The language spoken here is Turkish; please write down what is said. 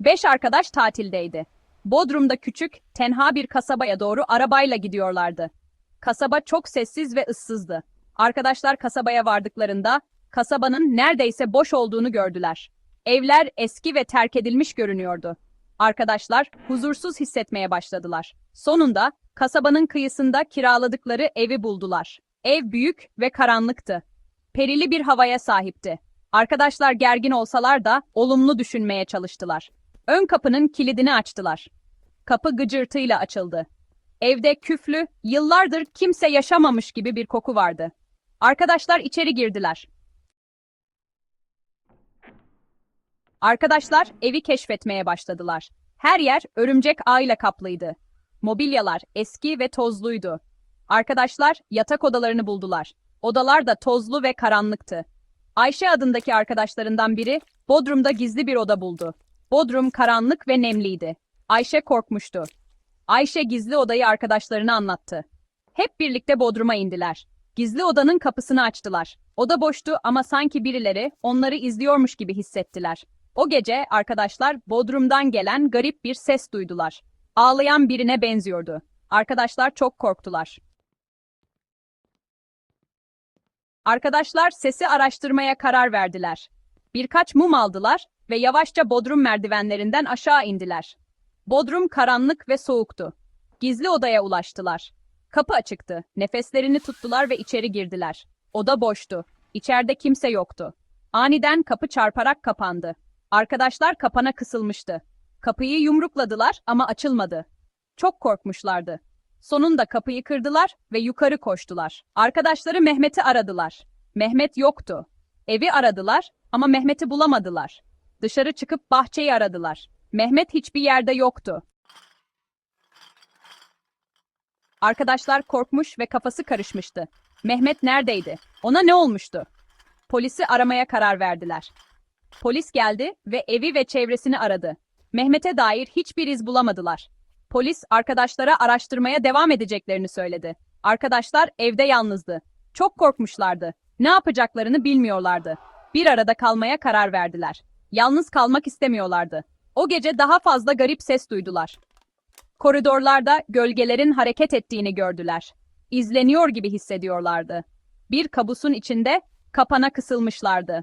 Beş arkadaş tatildeydi. Bodrum'da küçük, tenha bir kasabaya doğru arabayla gidiyorlardı. Kasaba çok sessiz ve ıssızdı. Arkadaşlar kasabaya vardıklarında kasabanın neredeyse boş olduğunu gördüler. Evler eski ve terk edilmiş görünüyordu. Arkadaşlar huzursuz hissetmeye başladılar. Sonunda kasabanın kıyısında kiraladıkları evi buldular. Ev büyük ve karanlıktı. Perili bir havaya sahipti. Arkadaşlar gergin olsalar da olumlu düşünmeye çalıştılar. Ön kapının kilidini açtılar. Kapı gıcırtıyla açıldı. Evde küflü, yıllardır kimse yaşamamış gibi bir koku vardı. Arkadaşlar içeri girdiler. Arkadaşlar evi keşfetmeye başladılar. Her yer örümcek ağıyla kaplıydı. Mobilyalar eski ve tozluydu. Arkadaşlar yatak odalarını buldular. Odalar da tozlu ve karanlıktı. Ayşe adındaki arkadaşlarından biri Bodrum'da gizli bir oda buldu. Bodrum karanlık ve nemliydi. Ayşe korkmuştu. Ayşe gizli odayı arkadaşlarına anlattı. Hep birlikte Bodrum'a indiler. Gizli odanın kapısını açtılar. Oda boştu ama sanki birileri onları izliyormuş gibi hissettiler. O gece arkadaşlar Bodrum'dan gelen garip bir ses duydular. Ağlayan birine benziyordu. Arkadaşlar çok korktular. Arkadaşlar sesi araştırmaya karar verdiler. Birkaç mum aldılar ve yavaşça Bodrum merdivenlerinden aşağı indiler. Bodrum karanlık ve soğuktu. Gizli odaya ulaştılar. Kapı açıktı. Nefeslerini tuttular ve içeri girdiler. Oda boştu. İçeride kimse yoktu. Aniden kapı çarparak kapandı. Arkadaşlar kapana kısılmıştı. Kapıyı yumrukladılar ama açılmadı. Çok korkmuşlardı. Sonunda kapıyı kırdılar ve yukarı koştular. Arkadaşları Mehmet'i aradılar. Mehmet yoktu. Evi aradılar ama Mehmet'i bulamadılar. Dışarı çıkıp bahçeyi aradılar. Mehmet hiçbir yerde yoktu. Arkadaşlar korkmuş ve kafası karışmıştı. Mehmet neredeydi? Ona ne olmuştu? Polisi aramaya karar verdiler. Polis geldi ve evi ve çevresini aradı. Mehmet'e dair hiçbir iz bulamadılar. Polis arkadaşlara araştırmaya devam edeceklerini söyledi. Arkadaşlar evde yalnızdı. Çok korkmuşlardı. Ne yapacaklarını bilmiyorlardı. Bir arada kalmaya karar verdiler. Yalnız kalmak istemiyorlardı. O gece daha fazla garip ses duydular. Koridorlarda gölgelerin hareket ettiğini gördüler. İzleniyor gibi hissediyorlardı. Bir kabusun içinde kapana kısılmışlardı.